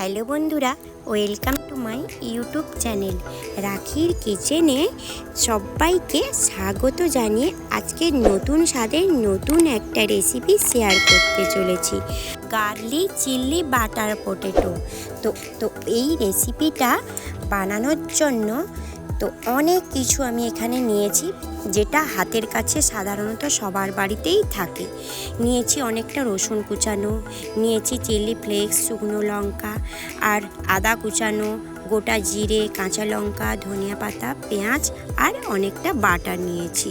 Hello বন্ধুরা, welcome to my YouTube channel রাখির কিচেনে। সবাইকে স্বাগত জানিয়ে আজকে নতুন স্বাদের নতুন একটা রেসিপি শেয়ার করতে চলেছি গার্লি চিল্লি বাটার পটেটো। তো তো এই রেসিপিটা বানানোর জন্য তো অনেক কিছু আমি এখানে নিয়েছি, যেটা হাতের কাছে সাধারণত সবার বাড়িতেই থাকে। নিয়েছি অনেকটা রসুন কুচানো, নিয়েছি চিলি ফ্লেক্স, শুকনো লঙ্কা আর আদা কুচানো, গোটা জিরে, কাঁচা লঙ্কা, ধনিয়া পাতা, পেঁয়াজ আর অনেকটা বাটার নিয়েছি।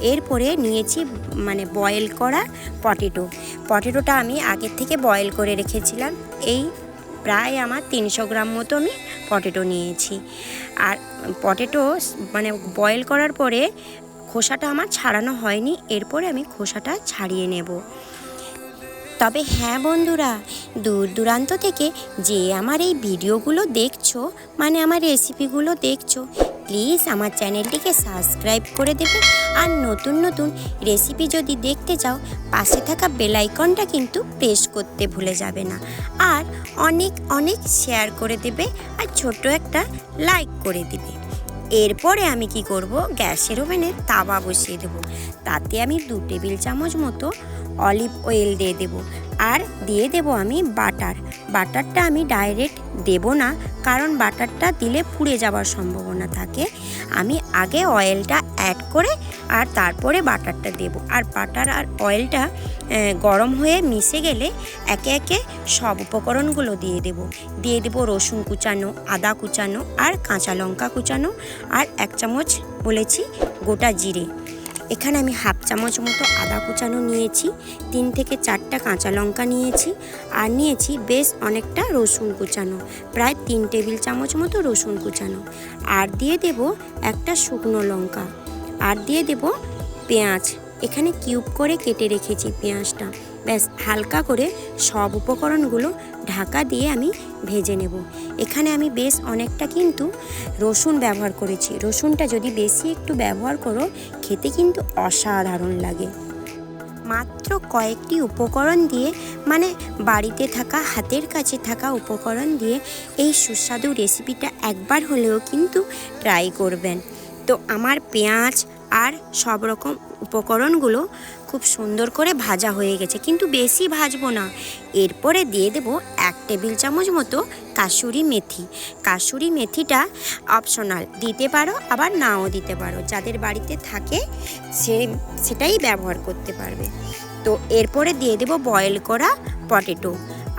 এরপরে নিয়েছি মানে বয়েল করা পটেটো। পটেটোটা আমি আগের থেকে বয়েল করে রেখেছিলাম। এই প্রায় আমার তিনশো গ্রাম মতো আমি পটেটো নিয়েছি। আর পটেটো মানে বয়েল করার পরে খোসাটা আমার ছাড়ানো হয়নি, এরপরে আমি খোসাটা ছাড়িয়ে নেব। তবে হ্যাঁ বন্ধুরা, দূর দূরান্ত থেকে যে আমার এই ভিডিওগুলো দেখছ মানে আমার রেসিপিগুলো দেখছ প্লিজ আমার চ্যানেলটিকে সাবস্ক্রাইব করে দেবে আর নতুন নতুন রেসিপি যদি দেখতে চাও, পাশে থাকা বেলাইকনটা কিন্তু প্রেস করতে ভুলে যাবে না। আর অনেক অনেক শেয়ার করে দেবে আর ছোট একটা লাইক করে দিবে। এরপরে আমি কি করব? গ্যাসের ওভেনে তাওয়া বসিয়ে দেবো। তাতে আমি দু টেবিল চামচ মতো অলিভ অয়েল দিয়ে দেব। আর দিয়ে দেব আমি বাটার। বাটারটা আমি ডাইরেক্ট দেব না, কারণ বাটারটা দিলে পুড়ে যাওয়ার সম্ভাবনা থাকে। আমি আগে অয়েলটা অ্যাড করে আর তারপরে বাটারটা দেব। আর বাটার আর অয়েলটা গরম হয়ে মিশে গেলে একে একে সব উপকরণগুলো দিয়ে দেব। দিয়ে দেব রসুন কুচানো, আদা কুচানো আর কাঁচা লঙ্কা কুচানো আর এক চামচ বলেছি গোটা জিরে। এখানে আমি হাফ চামচ মতো আদা কুচানো নিয়েছি, তিন থেকে চারটা কাঁচা লঙ্কা নিয়েছি আর নিয়েছি বেশ অনেকটা রসুন কুচানো, প্রায় তিন টেবিল চামচ মতো রসুন কুচানো। আর দিয়ে দেব একটা শুকনো লঙ্কা। আর দিয়ে দেব পেঁয়াজ। এখানে কিউব করে কেটে রেখেছি পেঁয়াজটা। ব্যাস, হালকা করে সব উপকরণগুলো ঢাকা দিয়ে আমি ভেজে নেব। এখানে আমি বেশ অনেকটা কিন্তু রসুন ব্যবহার করেছি। রসুনটা যদি বেশি একটু ব্যবহার করো, খেতে কিন্তু অসাধারণ লাগে। মাত্র কয়েকটি উপকরণ দিয়ে মানে বাড়িতে থাকা, হাতের কাছে থাকা উপকরণ দিয়ে এই সুস্বাদু রেসিপিটা একবার হলেও কিন্তু ট্রাই করবেন। তো আমার পেঁয়াজ আর সব রকম উপকরণগুলো খুব সুন্দর করে ভাজা হয়ে গেছে, কিন্তু বেশি ভাজবো না। এরপরে দিয়ে দেব এক টেবিল চামচ মতো কাসুরি মেথি। কাসুরি মেথিটা অপশনাল দিতে পারো, আবার নাও দিতে পারো। যাদের বাড়িতে থাকে, সে, সেটাই ব্যবহার করতে পারবে। তো এরপরে দিয়ে দেব বয়েল করা পটেটো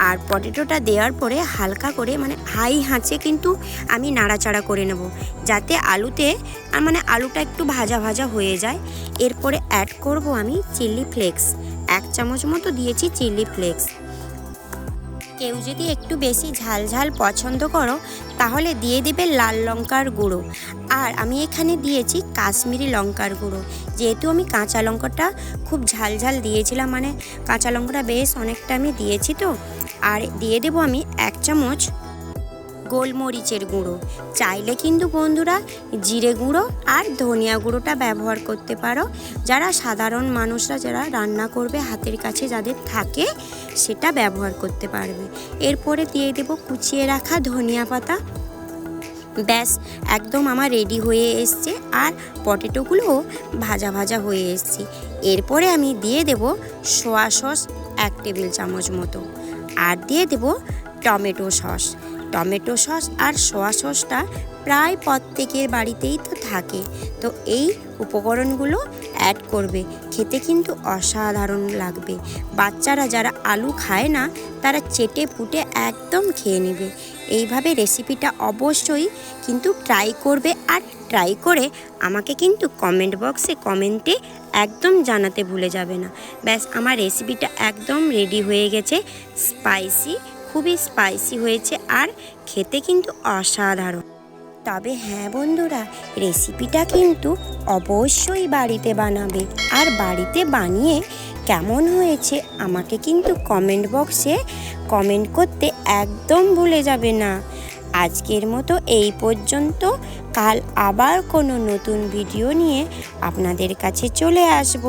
আর পটেটোটা দেওয়ার পরে হালকা করে মানে হাই হাঁচে কিন্তু আমি নাড়াচাড়া করে নেব। যাতে আলুতে মানে আলুটা একটু ভাজা ভাজা হয়ে যায়। এরপরে অ্যাড করব আমি চিলি ফ্লেক্স এক চামচ মতো দিয়েছি চিলি ফ্লেক্স কেউ যদি একটু বেশি ঝাল ঝাল পছন্দ করো, তাহলে দিয়ে দেবে লাল লঙ্কার গুঁড়ো। আর আমি এখানে দিয়েছি কাশ্মীরি লঙ্কার গুঁড়ো। যেহেতু আমি কাঁচা লঙ্কাটা খুব ঝাল ঝাল দিয়েছিলাম মানে কাঁচা লঙ্কাটা বেশ অনেকটা আমি দিয়েছি তো আর দিয়ে দেবো আমি এক চামচ গোলমরিচের গুঁড়ো। চাইলে কিন্তু বন্ধুরা জিরে গুঁড়ো আর ধনিয়া গুঁড়োটা ব্যবহার করতে পারো। যারা সাধারণ মানুষরা যারা রান্না করবে হাতের কাছে যাদের থাকে, সেটা ব্যবহার করতে পারবে। এরপরে দিয়ে দেবো কুচিয়ে রাখা ধনিয়া পাতা। ব্যাস, একদম আমার রেডি হয়ে এসছে আর পটেটোগুলোও ভাজা ভাজা হয়ে এসছে। এরপরে আমি দিয়ে দেব সোয়া সস এক টেবিল চামচ মতো। আর দিয়ে দেব টমেটো সস। টমেটো সস আর সোয়া সসটা প্রায় প্রত্যেকের বাড়িতেই তো থাকে। তো এই উপকরণগুলো অ্যাড করবে। খেতে কিন্তু অসাধারণ লাগবে। বাচ্চারা যারা আলু খায় না, তারা চেটে পুটে একদম খেয়ে নেবে। এইভাবে রেসিপিটা অবশ্যই কিন্তু ট্রাই করবে। আর ট্রাই করে আমাকে কিন্তু কমেন্ট বক্সে কমেন্টে একদম জানাতে ভুলে যাবে না। ব্যাস, আমার রেসিপিটা একদম রেডি হয়ে গেছে। স্পাইসি খুবই স্পাইসি হয়েছে আর খেতে কিন্তু অসাধারণ। তবে হ্যাঁ বন্ধুরা রেসিপিটা কিন্তু অবশ্যই বাড়িতে বানাবে। আর বাড়িতে বানিয়ে কেমন হয়েছে আমাকে কিন্তু কমেন্ট বক্সে কমেন্ট করতে একদম ভুলে যাবে না। আজকের মতো এই পর্যন্ত। কাল আবার কোনো নতুন ভিডিও নিয়ে আপনাদের কাছে চলে আসব।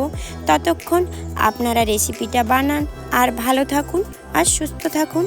ততক্ষণ আপনারা রেসিপিটা বানান, আর ভালো থাকুন, আর সুস্থ থাকুন।